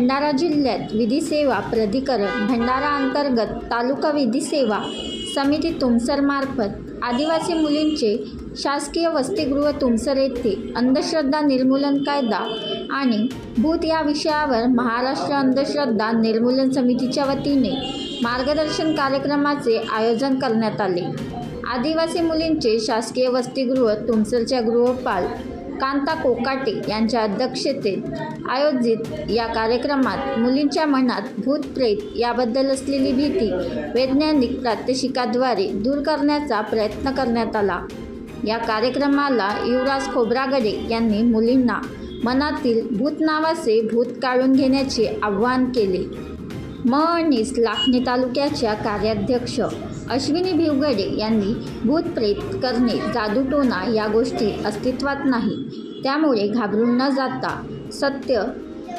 भंडारा जिल्ह्यात विधी सेवा प्राधिकरण भंडारा अंतर्गत तालुका विधी सेवा समिती तुमसरमार्फत आदिवासी मुलींचे शासकीय वसतिगृह तुमसर येथे अंधश्रद्धा निर्मूलन कायदा आणि भूत या विषयावर महाराष्ट्र अंधश्रद्धा निर्मूलन समितीच्या वतीने मार्गदर्शन कार्यक्रमाचे आयोजन करण्यात आले. आदिवासी मुलींचे शासकीय वसतिगृह तुमसरच्या गृहपाल कांता कोकाटे यांच्या अध्यक्षतेत आयोजित या कार्यक्रमात मुलींच्या मनात भूत प्रेत याबद्दल असलेली भीती वैज्ञानिक प्रात्यक्षिकाद्वारे दूर करण्याचा प्रयत्न करण्यात आला. या कार्यक्रमाला युवराज खोब्रागडे यांनी मुलींना मनातील भूत नावाचे भूत काढून घेण्याचे आवाहन केले. मनीस लाखणी तालुक्याच्या कार्याध्यक्ष. अश्विनी भिवगडे यांनी भूतप्रेत करणे जादूटोना या गोष्टी अस्तित्वात नाही. त्यामुळे घाबरून न जाता सत्य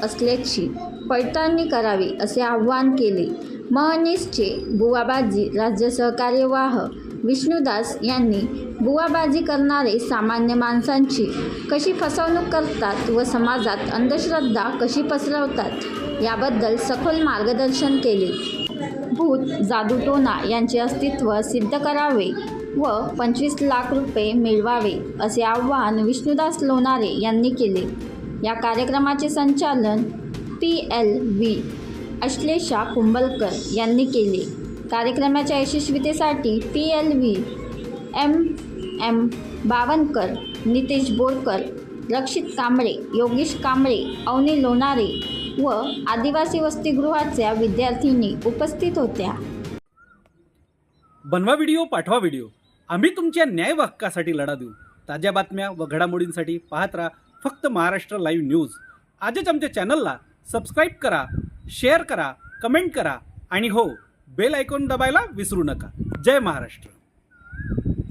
असल्याची पडताळणी करावी असे आवाहन केले. महनिसचे बुवाबाजी राज्य सहकार्यवाह विष्णुदास यांनी बुवाबाजी करणारे सामान्य माणसांची कशी फसवणूक करतात व समाजात अंधश्रद्धा कशी पसरवतात? याबद्दल सखोल मार्गदर्शन केले. भूत जादूटोना यांचे अस्तित्व सिद्ध करावे व पंचवीस लाख रुपये मिळवावे असे आवाहन विष्णुदास लोणारे यांनी केले. या कार्यक्रमाचे संचालन P L V Ashlesha Kumbalkar यांनी केले. कार्यक्रमाच्या यशस्वीतेसाठी P L V M M Bawankar Nitesh Borkar Rakshit Kamble Yogesh Kamble Avani Lonare व आदिवासी वसतिगृहाच्या विद्यार्थिनी उपस्थित होत्या. बनवा व्हिडिओ पाठवा व्हिडिओ. आम्ही तुमच्या न्याय हक्कासाठी लढा देऊ. ताज्या बातम्या व घडामोडींसाठी पाहत राहा फक्त महाराष्ट्र लाईव्ह न्यूज. आजच आमच्या चॅनलला सबस्क्राईब करा शेअर करा कमेंट करा आणि हो बेल आयकॉन दबायला विसरू नका. जय महाराष्ट्र.